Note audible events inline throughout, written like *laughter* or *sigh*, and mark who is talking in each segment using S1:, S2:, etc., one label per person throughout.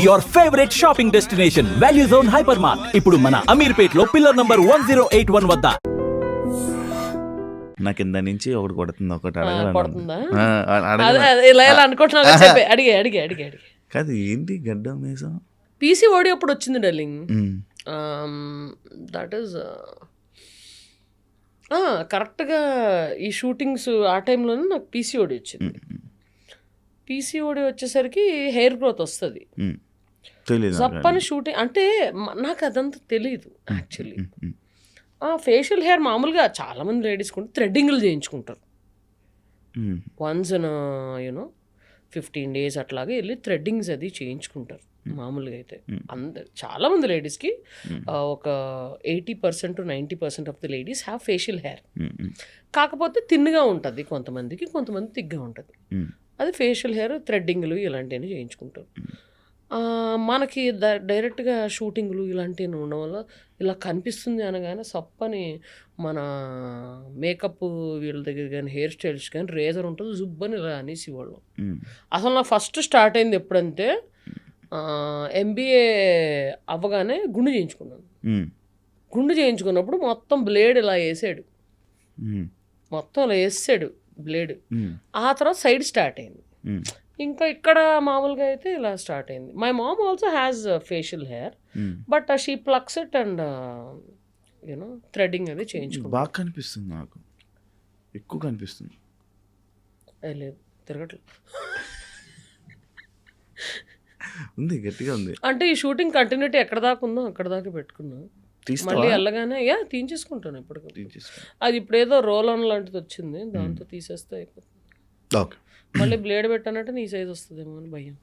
S1: Your favourite shopping destination value zone hyper mart ఇప్పుడు మన అమీర్పేట్లో pillar number one zero eight one వద్ద.
S2: నా కింద నుంచి ఒకటి కొడుతుంది ఒకటి
S3: ఆ,
S2: అడగాలను
S3: కొడుతుందా?
S2: ఆ, అ-
S3: అదే
S2: అడగలను.
S3: అదే ఇలా ఇలా అనుకుంటున్నా చెప్పే అడిగే అడిగే అడిగే అడిగే.
S2: కాదు ఏంటి గడ్డం మీసం?
S3: పీసీఓడి అప్పుడు వచ్చింది డార్లింగ్. దట్ ఈస్ కరెక్ట్గా ఈ షూటింగ్స్ ఆ టైంలోనే నాకు పీసీఓడి వచ్చింది. పీసీఓడి వచ్చేసరికి హెయిర్ గ్రోత్ వస్తుంది.
S2: నాకు.
S3: జప్పని షూటింగ్ అంటే నాకు అదంతా తెలియదు యాక్చువల్లీ
S2: ఉమ్,
S3: ఫేషియల్ హెయిర్ మామూలుగా చాలామంది లేడీస్ కూడా థ్రెడ్డింగ్లు చేయించుకుంటారు. వన్స్ యూనో ఫిఫ్టీన్ డేస్ అట్లాగా వెళ్ళి థ్రెడ్డింగ్స్ అది చేయించుకుంటారు మామూలుగా అయితే. అందరు చాలా మంది లేడీస్కి
S2: Hmm.
S3: ఒక eighty percent ninety percent of the ladies have facial hair కాకపోతే తిన్నుగా ఉంటుంది కొంతమందికి కొంతమంది తిగ్గా ఉంటుంది. అది ఫేషియల్ హెయిర్ థ్రెడ్డింగ్లు ఇలాంటివన్నీ చేయించుకుంటారు. ఆ, మనకి ద- డైరెక్ట్గా షూటింగ్లు ఇలాంటివి ఉండడం వల్ల ఇలా కనిపిస్తుంది అనగానే సప్పని మన మేకప్ వీళ్ళ దగ్గర కానీ హెయిర్ స్టైల్స్ కానీ రేజర్ ఉంటుంది జుబ్బని ఇలా అనేసి వాళ్ళు. అసలు నా ఫస్ట్ స్టార్ట్ అయింది ఎప్పుడంటే ఎంబీఏ అవ్వగానే గుండు చేయించుకున్నాను. గుండు చేయించుకున్నప్పుడు మొత్తం బ్లేడ్ ఇలా వేసాడు. మొత్తం ఇలా వేసాడు బ్లేడ్. ఆ తర్వాత సైడ్ స్టార్ట్ అయింది. ఇంకా ఇక్కడ మామూలుగా అయితే ఇలా స్టార్ట్ అయింది. My mom also has facial hair. But she plucks it and you know threading అది చేయించుకుంటా
S2: బాగా కనిపిస్తుంది నాకు. ఎక్కువ కనిపిస్తుంది.
S3: లేదు తిరగట్లేదు
S2: ఉంది గట్టిగా ఉంది.
S3: అంటే ఈ షూటింగ్ కంటిన్యూటీ ఎక్కడ దాకా ఉందో అక్కడ దాకా పెట్టుకున్నా. మళ్ళీ వెళ్ళగానే యా తీయించేసుకుంటాను
S2: తీసేసుకో.
S3: అది ఇప్పుడు ఏదో రోల్ ఆన్ లాంటిది వచ్చింది దాంతో తీసేస్తే అయిపోతుంది.
S2: ఓకే.
S3: మళ్ళీ బ్లేడ్ పెట్టానంటే నీ సైజ్ వస్తుందేమో అని భయం.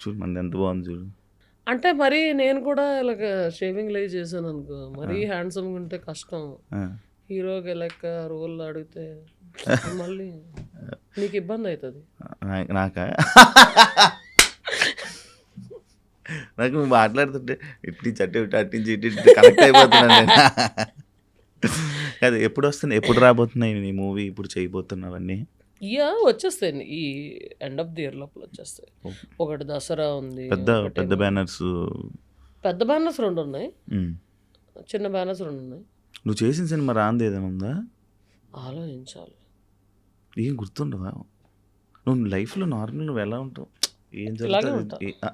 S2: చూడు మంది ఎంత బాగుంది చూడు.
S3: అంటే మరి నేను కూడా ఇలాగ షేవింగ్ లైవ్ చేశాను అనుకో మరీ హ్యాండ్సమ్గా ఉంటే కష్టం. హీరోకి లెక్క రోల్ అడిగితే *laughs* మళ్ళీ నీకు ఇబ్బంది అవుతుంది.
S2: నాకా? నాకు మాట్లాడుతుంటే ఇట్టి చట్టి అట్టించి ఇటు ఇటు కనెక్ట్ అయిపోతున్నాను కాదు ఎప్పుడు వస్తున్నాయి ఎప్పుడు రాబోతున్నాయి నీ మూవీ? ఇప్పుడు చేయబోతున్నావన్నీ?
S3: ఇయా వచ్చేస్తాయి. ఈ ఎండ్ ఆఫ్ ది ఇయర్ లోపల వచ్చేస్తాయి. ఒకటి దసరా ఉంది
S2: పెద్ద పెద్ద బ్యానర్స్
S3: పెద్ద బ్యానర్స్ రెండు ఉన్నాయి. చిన్న బ్యానర్స్ రెండు ఉన్నాయి.
S2: నువ్వు చేసిన సినిమా రాంది ఏదైనా ఉందా?
S3: ఆలోచించాలి.
S2: ఏం గుర్తుండవా నువ్వు లైఫ్లో నార్మల్ నువ్వు ఎలా ఉంటావు? ఏం జరుగుతుంది. *laughs*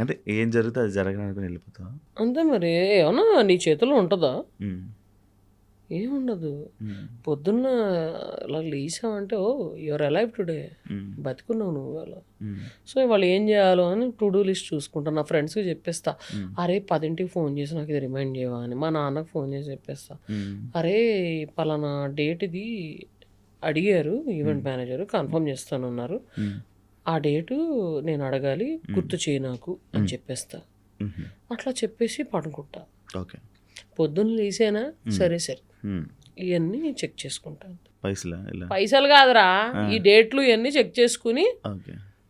S2: అంటే ఏం జరుగుతుంది అది జరగడానికి వెళ్ళిపోతావా
S3: అంతే మరి. ఏమన్నా నీ చేతిలో ఉంటుందా? ఏముండదు. పొద్దున్న ఇలా లేసావంటే ఓ యువర్ అలైవ్ టుడే బతుకున్నావు నువ్వు అలా సో వాళ్ళు ఏం చేయాలో అని టు డూ లిస్ట్ చూసుకుంటా. నా ఫ్రెండ్స్కి చెప్పేస్తా. అరే పదింటికి ఫోన్ చేసి నాకు ఇది రిమైండ్ చేయవా అని. మా నాన్నకు ఫోన్ చేసి చెప్పేస్తా. అరే పలానా డేట్ ఇది అడిగారు ఈవెంట్ మేనేజర్ కన్ఫర్మ్ చేస్తానన్నారు. ఆ డేటు నేను అడగాలి గుర్తు చేయి నాకు అని చెప్పేస్తా. అట్లా చెప్పేసి పడుకుంటా.
S2: ఓకే.
S3: పొద్దున్న లేసానా? సరే సరే. ఇవన్నీ చెక్ చేసుకుంటాను
S2: పైసలా
S3: పైసలు కాదురా. ఈ డేట్లు ఇవన్నీ చెక్ చేసుకుని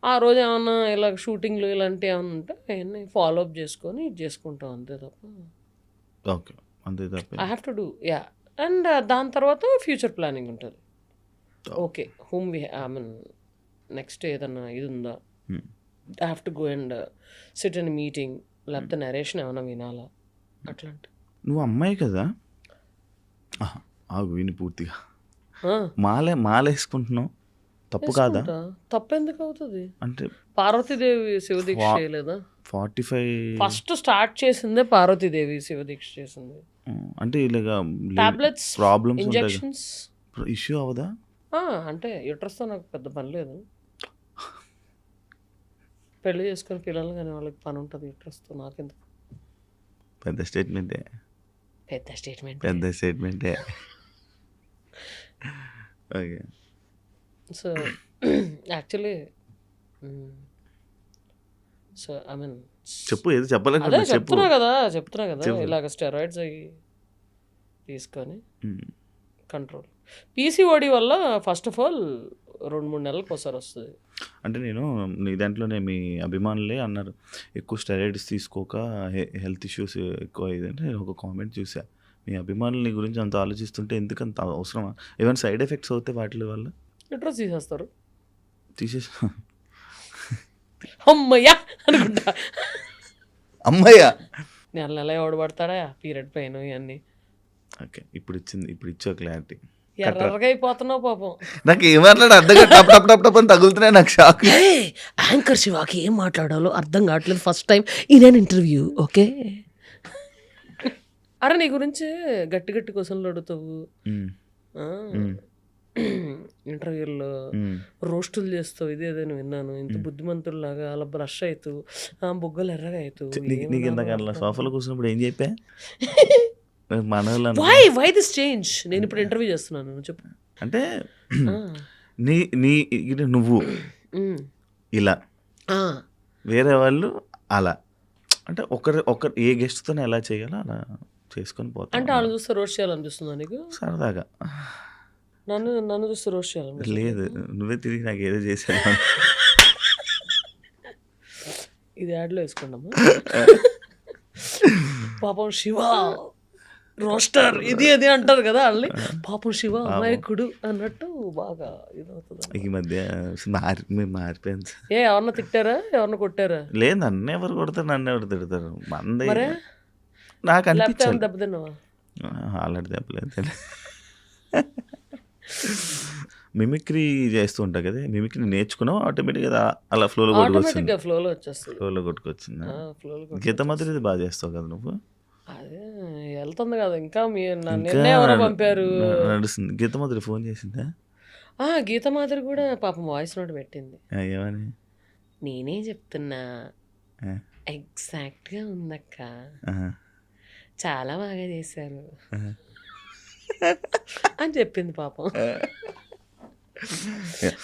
S3: ఆ రోజు ఏమన్నా ఇలా షూటింగ్లు ఇలాంటివి ఏమన్నా ఉంటే అవన్నీ ఫాలో అప్ చేసుకొని ఇది చేసుకుంటాం అంతే తప్ప.
S2: ఓకే. అంతే తప్ప.
S3: I have to do ya and దాని తర్వాత ఫ్యూచర్ ప్లానింగ్ ఉంటుంది. Okay. Home we I mean next ఏదన్నా ఇది ఉందా I have to go and sit and meeting లేకపోతే నరేషన్ ఏమైనా వినాలా? అట్లాంటి.
S2: నువ్వు అమ్మాయి కదా? ఆగు విని పూర్తిగా. మాలే మాల వేసుకుంటున్నావు తప్పు కాదా?
S3: వేసుకుంటా. తప్పెందుకు అవుతుంది?
S2: అంటే
S3: పార్వతీదేవి శివదీక్ష చేయలేదా?
S2: ఫార్టీ ఫైవ్
S3: ఫస్ట్ స్టార్ట్ చేసిందే పార్వతీదేవి శివదీక్ష చేసింది.
S2: అంటే ఇలాగా
S3: టాబ్లెట్స్
S2: ప్రాబ్లమ్స్
S3: ఇంజెక్షన్స్
S2: ఇష్యూ అవదా?
S3: అంటే యుట్రస్తో నాకు పెద్ద పని లేదు. పెళ్ళి చేసుకొని పిల్లలు కానీ వాళ్ళకి పని ఉంటుంది యుట్రస్తో నాకెందుకు?
S2: పెద్ద స్టేట్మెంటే
S3: పెద్ద స్టేట్మెంట్
S2: పెద్ద స్టేట్మెంటే okay.
S3: So actually so I mean
S2: చెప్పు ఏదో
S3: అదే
S2: చెప్పాలనుకుంటున్నా చెప్పు.
S3: చెప్తున్నా కదా చెప్తున్నా కదా. ఇలాగ స్టెరాయిడ్స్ అవి తీసుకొని కంట్రోల్ పీసీఓడి వల్ల ఫస్ట్ ఆఫ్ ఆల్ రెండు మూడు నెలలకు ఒకసారి వస్తుంది.
S2: అంటే నేను నీ దాంట్లోనే మీ అభిమానులే అన్నారు. ఎక్కువ స్టెరాయిడ్స్ తీసుకోక హెల్త్ ఇష్యూస్ ఎక్కువ ఇదంటే నేను ఒక కామెంట్ చూసా మీ అభిమానులు నీ గురించి అంత ఆలోచిస్తుంటే ఎందుకు అంత అవసరమా? ఏమైనా సైడ్ ఎఫెక్ట్స్ అవుతాయి వాటి వల్ల?
S3: యుట్రస్ తీసేస్తారు?
S2: తీసేసా.
S3: అమ్మయ్యా! అనుకుంటా.
S2: అమ్మయ్య!
S3: నెల నెల ఎవడు పడతాడా? పీరియడ్ పెయిన్ ఇవన్నీ.
S2: ఓకే ఇప్పుడు ఇచ్చింది ఇప్పుడు ఇచ్చో క్లారిటీ.
S3: ఎర్రగా అయిపోతున్నావు పాపం.
S2: నాకు ఏం మాట్లాడు అర్థం. టప్ టప్ టప్ టప్ అని తగులుతున్నాయి నాకు షాక్
S3: యాంకర్ శివాకి ఏం మాట్లాడాలో అర్థం కావట్లేదు ఫస్ట్ టైం ఇదే ఇంటర్వ్యూ ఓకే అరే నీ గురించి గట్టి గట్టి క్వశ్చన్లు అడుగుతావు. ఇంటర్వ్యూల్లో. రోస్టులు చేస్తావు ఇదే అదే విన్నాను. ఇంత బుద్ధిమంతుల్లాగా అలా బ్రష్ అవుతావు బుగ్గలు ఎర్రగా అవుతావు
S2: నీకు అట్లా సోఫాలో కూర్చున్నప్పుడు ఏం చెప్పా? *laughs*
S3: వై వై దిస్ చేంజ్ నేను ఇప్పుడు ఇంటర్వ్యూ చేస్తున్నాను చెప్పు.
S2: అంటే నీ నీ నువ్వు. ఇలా. వేరే వాళ్ళు అలా. అంటే ఒకరి ఒకరు ఏ గెస్ట్తో ఎలా చేయాలో అలా చేసుకొని
S3: అంటే
S2: పోతాం
S3: వాళ్ళు చూస్తే రోస్ట్ చేయాలనిపిస్తుందా నీకు?
S2: సరదాగా.
S3: నన్ను నన్ను చూస్తే రోస్ట్ చేయాలనిపిస్తుంది
S2: లేదు నువ్వే తిరిగి నాకు ఏదో చేశాను
S3: ఇది యాడ్లో వేసుకోండమ్మా. *laughs* పాపం శివ. రోస్టర్ ఇది అది అంటారు కదా వాళ్ళని పాపం శివ అమాయకుడు అన్నట్టు బాగా ఇదవుతుంది
S2: ఈ మధ్య మారి మేము సార్.
S3: ఏ ఎవరన్నా తిట్టారా? ఎవరన్నా కొట్టారా?
S2: లేదు నన్ను ఎవరు కొడతారు నన్ను ఎవరు తిడతారు? మంది నాకు అనిపించాలి
S3: దెబ్బతిన్నావా?
S2: ఆల్రెడీ దెబ్బలేదు మిమిక్రీ చేస్తూ ఉంటా కదా మిమిక్రీ నేర్చుకున్నావు? ఆటోమేటిక్గా అలా ఫ్లోలో కొట్టుకొచ్చింది?
S3: ఫ్లోలో వచ్చేస్తుంది.
S2: ఫ్లోలో కొట్టుకొచ్చింది? గీత మాదిరి ఇది బాగా చేస్తావు కదా నువ్వు?
S3: అదే వెళ్తుంది కదా ఇంకా మీ
S2: ఇంకా
S3: నిన్నే ఎవరో పంపారు.
S2: నడుస్తుంది. గీత మాదిరి ఫోన్ చేసిందా?
S3: ఆ గీత మాదిరి కూడా పాపం వాయిస్ నోట్ పెట్టింది.
S2: ఏమని
S3: నేనే చెప్తున్నా. ఎగ్జాక్ట్గా ఉందక్క. చాలా బాగా చేశారు. అని చెప్పింది పాపం.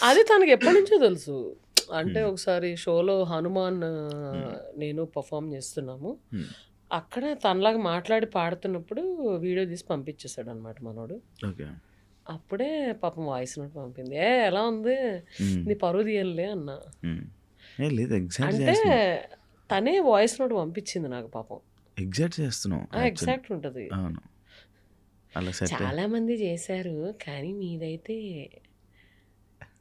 S3: అది తనకి ఎప్పటి నుంచో తెలుసు. అంటే ఒకసారి షోలో హనుమాన్ ఆ, నేను పర్ఫామ్ చేస్తున్నాము.
S2: Hmm.
S3: అక్కడ తనలాగా మాట్లాడి పాడుతున్నప్పుడు వీడియో తీసి పంపించేశాడు అనమాట మనోడు.
S2: ఓకే.
S3: అప్పుడే పాపం వాయిస్ నోట్ పంపింది. ఏ ఎలా ఉంది? నీ పరువు తీయలే అన్న.
S2: లేదు ఎగ్జాక్ట్
S3: అంటే తనే వాయిస్ నోట్ పంపించింది నాకు పాపం.
S2: ఎగ్జాక్ట్ చేస్తున్నావు.
S3: ఎగ్జాక్ట్ ఉంటుంది.
S2: అవును. అలా సెట్
S3: చాలా మంది చేశారు కానీ మీదైతే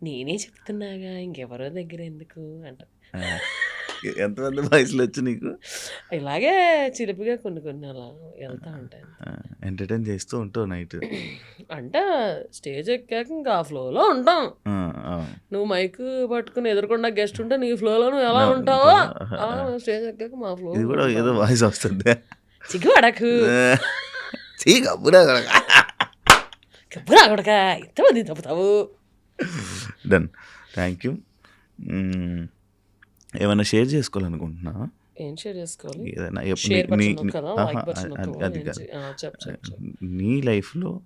S3: నేనే చెప్తున్నాగా ఇంకెవరో దగ్గర ఎందుకు? అంట.
S2: ఎంతమంది వయసులో వచ్చి నీకు?
S3: ఇలాగే చిలిపిగా కొన్ని కొన్ని అలా వెళ్తా ఉంటాయి
S2: ఎంటర్టైన్ చేస్తూ ఉంటావు నైట్. *clears throat*
S3: అంటే స్టేజ్ ఎక్కాక ఇంకా ఆ ఫ్లోలో ఉంటాం. నువ్వు మైక్ పట్టుకుని ఎదురుకుండా గెస్ట్ ఉంటే నీ ఫ్లోలో నువ్వు ఎలా ఉంటావో స్టేజ్ ఎక్కాక మా ఫ్లో
S2: ఇది కూడా ఏదో వాయిస్ వస్తుంది.
S3: చిగ్గుపడకు
S2: చీ కప్పుడా
S3: కొడక. ఎంతమంది తప్పుతావు.
S2: డన్ థ్యాంక్ యూ ఏమైనా షేర్ చేసుకోవాలనుకుంటున్నా
S3: ఏం షేర్ చేసుకోవాలి?
S2: ఏదైనా అది- కాదు. నీ లైఫ్లో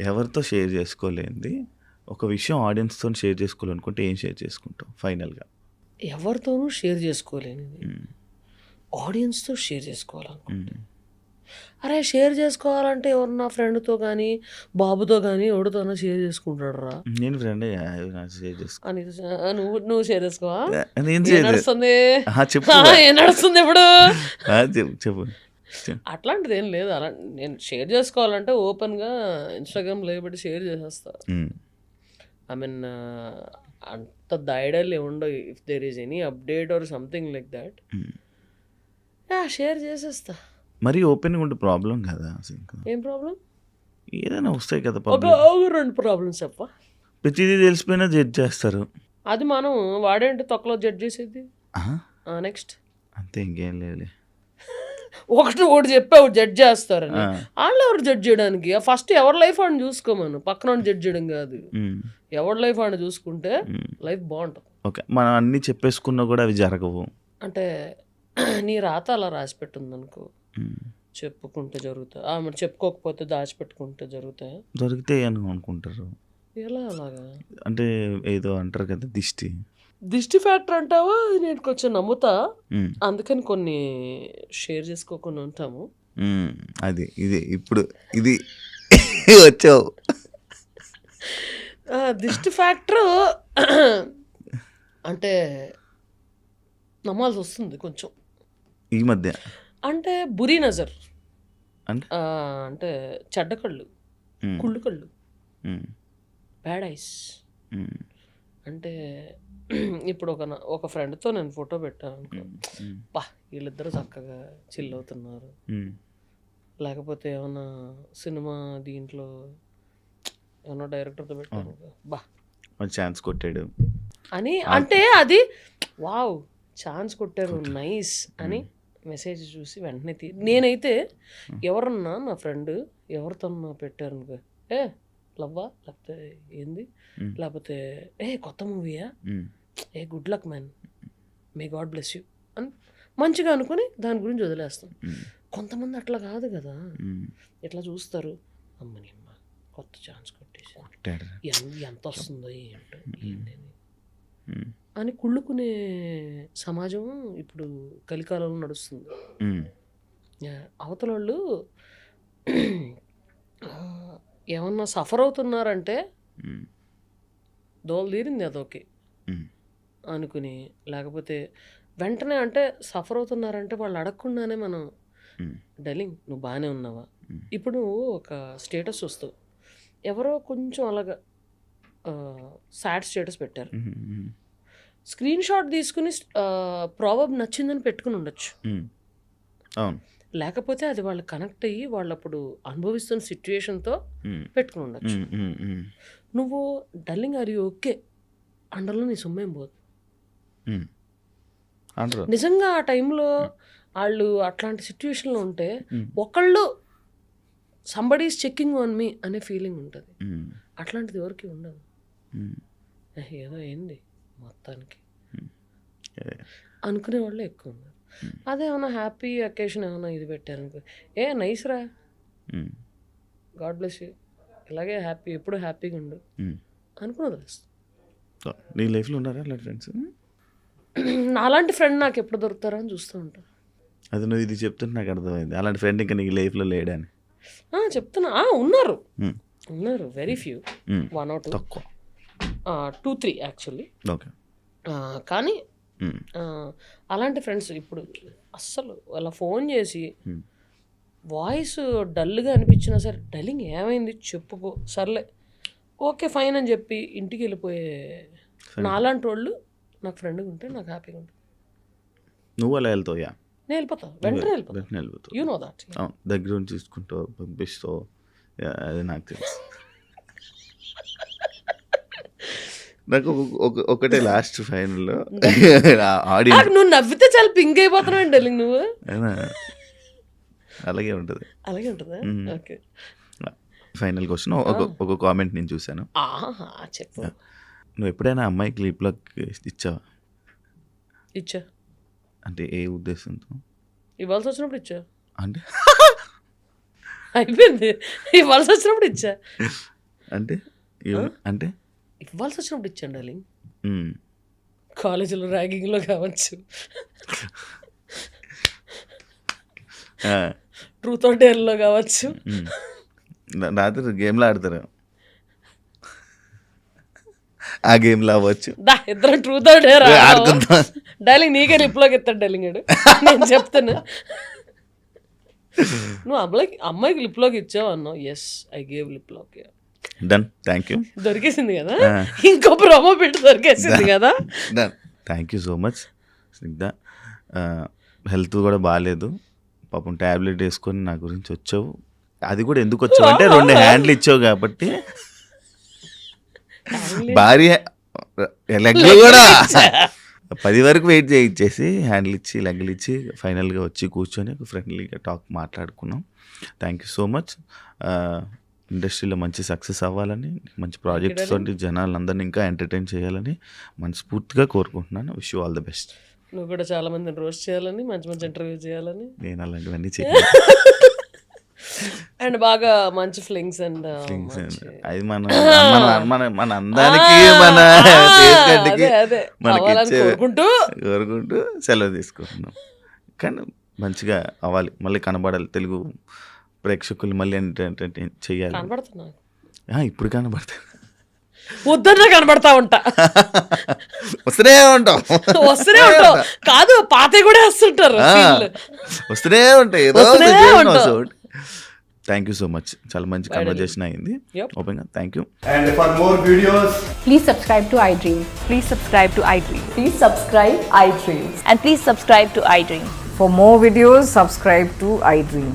S2: ఎవరితో షేర్ చేసుకోలేంది ఒక విషయం ఆడియన్స్తో షేర్ చేసుకోవాలనుకుంటే ఏం షేర్ చేసుకుంటావు? ఫైనల్గా.
S3: ఎవరితోనూ షేర్ చేసుకోలేనిది. ఆడియన్స్తో షేర్ చేసుకోవాలనుకో అరే షేర్ చేసుకోవాలంటే ఎవరన్నా ఫ్రెండ్తో కానీ బాబుతో కానీ ఎవరితోనో షేర్ చేసుకుంటాడు రా
S2: నేను ఫ్రెండ్ షేర్ చేసుకో?
S3: నువ్వు నువ్వు షేర్ చేసుకోవా? నడుస్తుంది? నడుస్తుంది ఇప్పుడు?
S2: చెప్పు.
S3: అట్లాంటిది ఏం లేదు అలా నేను షేర్ చేసుకోవాలంటే ఓపెన్గా ఇన్స్టాగ్రామ్ లేబట్టి షేర్ చేసేస్తా. ఐ మీన్ అంత దైడల్ ఉండవు if there is any update or something like that. Share చేసేస్తా.
S2: మరీ ఓపెన్గా ఉంటే ప్రాబ్లం కదా.
S3: ఏం ప్రాబ్లం
S2: ఏదైనా వస్తాయి కదా
S3: ఒక
S2: పబ్లిక్
S3: ఒక రెండు ప్రాబ్లమ్స్ చెప్ప.
S2: ప్రతిదీ తెలిసిపోయినా జడ్జ్ చేస్తారు.
S3: అది మనం వాడేంటి తొక్కలో జడ్జ్ చేసేది? నెక్స్ట్
S2: అంతే ఇంకేం లేదు *laughs*
S3: ఒకటి ఒకటి చెప్పావు జడ్జ్ చేస్తారని. వాళ్ళు ఎవరు జడ్జ్ చేయడానికి? ఫస్ట్ ఎవరి లైఫ్ అని చూసుకోమను? పక్కన జడ్జ్ చేయడం కాదు. ఎవరి లైఫ్ అని చూసుకుంటే. లైఫ్ బాగుంటుంది.
S2: ఓకే మనం అన్నీ చెప్పేసుకున్నా కూడా అవి జరగవు.
S3: అంటే *clears throat* నీ రాత అలా రాసి పెట్టిందనుకో
S2: మ్మ్.
S3: చెప్పుకుంటే జరుగుతాయి ఆ, మరి చెప్పుకోకపోతే దాచిపెట్టుకుంటే జరుగుతాయి?
S2: దొరికితే అని అనుకుంటారు
S3: ఎలా అలాగా?
S2: అంటే ఏదో అంటారు కదా దిష్టి.
S3: దిష్టి ఫ్యాక్టర్ అంటావా? నేను కొంచెం నమ్ముతా.
S2: మ్మ్.
S3: అందుకని కొన్ని షేర్ చేసుకోకుండా ఉంటాము.
S2: అది ఇది ఇప్పుడు ఇది *laughs* వచ్చావు.
S3: దిష్టి ఫ్యాక్టర్ అంటే నమ్మాల్సి వస్తుంది కొంచెం.
S2: ఈ మధ్య?
S3: అంటే బురీ నజర్.
S2: అంటే?
S3: చెడ్డ కళ్ళు. కుళ్ళు కళ్ళు. Bad eyes. అంటే *clears throat* ఇప్పుడు ఒక ఒక ఫ్రెండ్తో నేను ఫోటో పెట్టాను అనుకో. బా వీళ్ళిద్దరూ చక్కగా చిల్ అవుతున్నారు. లేకపోతే ఏమన్నా సినిమా దీంట్లో ఏమన్నా డైరెక్టర్తో పెట్టాను బా.
S2: ఛాన్స్ కొట్టాడు.
S3: అని అంటే అది వావ్ ఛాన్స్ కొట్టారు నైస్ అని మెసేజ్ చూసి వెంటనే తీ నేనైతే ఎవరన్నా నా ఫ్రెండ్ ఎవరితోన్నా పెట్టారు అనుకో ఏ లవ్వా? లేకపోతే ఏంది. లేకపోతే ఏ కొత్త మూవీయా? ఏ good luck man. May God bless you అని మంచిగా అనుకుని దాని గురించి వదిలేస్తాం. కొంతమంది అట్లా కాదు కదా. ఎట్లా చూస్తారు? అమ్మని అమ్మ కొత్త ఛాన్స్ కొట్టేసి ఎంత వస్తుందో ఏంటో ఏంటి అని. కుళ్ళుకునే సమాజం ఇప్పుడు కలికాలంలో నడుస్తుంది. అవతల వాళ్ళు ఏమన్నా సఫర్ అవుతున్నారంటే
S2: ఉమ్,
S3: దోలు తీరింది అదొకే. అనుకుని లేకపోతే వెంటనే అంటే సఫర్ అవుతున్నారంటే వాళ్ళు అడగకుండానే మనం డలింగ్ నువ్వు బాగానే ఉన్నావా. ఇప్పుడు నువ్వు ఒక స్టేటస్ వస్తావు. ఎవరో కొంచెం అలాగా సాడ్ స్టేటస్ పెట్టారు. స్క్రీన్ షాట్ తీసుకుని ప్రాబబ్ నచ్చిందని పెట్టుకుని ఉండొచ్చు.
S2: అవును.
S3: లేకపోతే అది వాళ్ళు కనెక్ట్ అయ్యి వాళ్ళు అప్పుడు అనుభవిస్తున్న సిచ్యుయేషన్తో
S2: ఉమ్,
S3: పెట్టుకుని ఉండొచ్చు. నువ్వు డల్లింగ్ అది ఓకే? అండర్లో నీ సొమ్మేం పోదు? నిజంగా ఆ టైంలో వాళ్ళు అట్లాంటి సిచ్యువేషన్లో ఉంటే ఒకళ్ళు somebody is checking on me అనే ఫీలింగ్ ఉంటుంది. అట్లాంటిది ఎవరికి ఉండదు.
S2: ఉమ్.
S3: "ఏహ్, ఏదో అయింది మొత్తానికి. అనుకునే వాళ్ళు ఎక్కువ ఉన్నారు. అదే ఏమైనా హ్యాపీ అకేషన్ ఏమైనా ఇది పెట్టారనుకో ఏ నైస్ రా. God bless you. ఇలాగే హ్యాపీ ఎప్పుడు హ్యాపీగా ఉండు.
S2: ఉమ్.
S3: అనుకుని వదిలేస్తాను
S2: సో, నీ లైఫ్లో ఉన్నారా అలా ఫ్రెండ్స్?
S3: నాలాంటి ఫ్రెండ్ నాకు ఎప్పుడు దొరుకుతారా అని చూస్తూ ఉంటాను
S2: అది నువ్వు ఇది చెప్తుంటే నాకు అర్థమైంది. అలాంటి ఫ్రెండ్ ఇంకా నీ లైఫ్లో లేడని
S3: చెప్తున్నా. ఉన్నారు. ఉన్నారు very few. One or two
S2: తక్కువ.
S3: టూ త్రీ యాక్చువల్లీ
S2: ఓకే
S3: కానీ ఆ, అలాంటి ఫ్రెండ్స్ ఇప్పుడు అస్సలు అలా ఫోన్ చేసి వాయిస్ డల్గా అనిపించినా సరే డల్లింగ్ ఏమైంది? చెప్పుకో సర్లే. ఓకే ఫైన్ అని చెప్పి ఇంటికి వెళ్ళిపోయే నాలాంటి వాళ్ళు నాకు ఫ్రెండ్గా ఉంటే నాకు హ్యాపీగా ఉంటుంది
S2: నువ్వు అలా వెళ్తావు యా?
S3: నేను వెళ్ళిపోతా. వెంటనే వెళ్ళిపోతా. యూ నో దాట్
S2: దగ్గర నుంచి చూసుకుంటావు పంపిస్తావు. యా, అది నాకు తెలుసు. నాకు ఒక- ఒక- ఒకటే లాస్ట్ ఫైనల్లో ఆడియన్స్
S3: నువ్వు నవ్వితే చాలా పింక్ అయిపోతున్నావు డల్లింగ్ నువ్వు.
S2: అలాగే ఉంటుంది.
S3: అలాగే ఉంటుందా. ఓకే
S2: ఫైనల్ క్వశ్చన్ ఒక ఒక కామెంట్ నేను చూశాను.
S3: చెప్పు.
S2: నువ్వు ఎప్పుడైనా అమ్మాయికి లిప్లాక్ ఇచ్చావా?
S3: ఇచ్చా.
S2: అంటే ఏ ఉద్దేశంతో?
S3: ఇవ్వాల్సి వచ్చినప్పుడు ఇచ్చా.
S2: అంటే?
S3: అయిపోయింది. ఇవ్వాల్సి వచ్చినప్పుడు ఇచ్చా.
S2: అంటే? అంటే?
S3: ఇవ్వాల్సి వచ్చినప్పుడు ఇచ్చాను డార్లింగ్. కాలేజీలో ర్యాగింగ్లో కావచ్చు. ట్రూత్ ఆర్ డేర్లో కావచ్చు.
S2: రాత్రి గేమ్లో ఆడతారు. ఆ గేమ్లో అవ్వచ్చు.
S3: దా ఇద్దరం ట్రూత్ ఆర్ డేర్ డార్లింగ్ నీకే లిప్లోకి ఎత్తాడు డార్లింగ్ గాడు నేను చెప్తాను నువ్వు అమ్మాయికి అమ్మాయికి లిప్లోకి ఇచ్చావు అన్నావు? ఎస్ ఐ గేవ్ లిప్లోకి
S2: డన్ థ్యాంక్ యూ
S3: దొరికేసింది కదా. ఇంకో ప్రోమో పెట్టి దొరికేసింది కదా?
S2: Done thank you so much Snigdha. Health కూడా బాగాలేదు పాపం ట్యాబ్లెట్ వేసుకొని నా గురించి వచ్చావు. అది కూడా ఎందుకు వచ్చావు అంటే రెండు హ్యాండ్లు ఇచ్చావు కాబట్టి. భార్య లెగ్లు కూడా. పది వరకు వెయిట్ చేయించేసి హ్యాండిల్ ఇచ్చి లెగ్లు ఇచ్చి ఫైనల్గా వచ్చి కూర్చొని ఫ్రెండ్లీగా టాక్ మాట్లాడుకున్నాం. థ్యాంక్ యూ సో మచ్ ఇండస్ట్రీలో మంచి సక్సెస్ అవ్వాలని మంచి ప్రాజెక్ట్స్ తోటి జనాలందరినీ ఇంకా ఎంటర్టైన్ చేయాలని మనస్ఫూర్తిగా కోరుకుంటున్నాను. Wish you all the best
S3: నువ్వు కూడా చాలా మందిని రోస్ట్ చేయాలని మంచి మంచి ఇంటర్వ్యూ చేయాలని.
S2: నేను అలాంటివన్నీ చేయాలి
S3: అండ్ *laughs* బాగా మంచి ఫ్లింగ్స్ అండ్
S2: అది మన మన మన అందానికి మన *laughs* మనకి
S3: కోరుకుంటూ.
S2: కోరుకుంటూ సెలవు తీసుకుంటున్నాం. కానీ మంచిగా అవ్వాలి. మళ్ళీ కనబడాలి. తెలుగు ప్రేక్షకులు మళ్ళీ
S3: ఏంటంటే
S2: చెయ్యాలి? ఇప్పుడు కనబడుతుంది
S3: వద్దన్నా కనబడతా ఉంటా.
S2: వస్తూనే ఉంటావు
S3: వస్తూనే ఉంటావు కాదు పాత కూడా వస్తుంటారు
S2: వస్తూనే ఉంటాయి. థ్యాంక్ యూ సో మచ్ చాలా మంచి కన్వర్జేషన్ అయింది open thank you
S4: and for more videos
S5: please subscribe to I
S6: dream please subscribe to
S5: I dream please
S6: subscribe I dream and please
S7: subscribe to I dream for more
S4: videos subscribe to I dream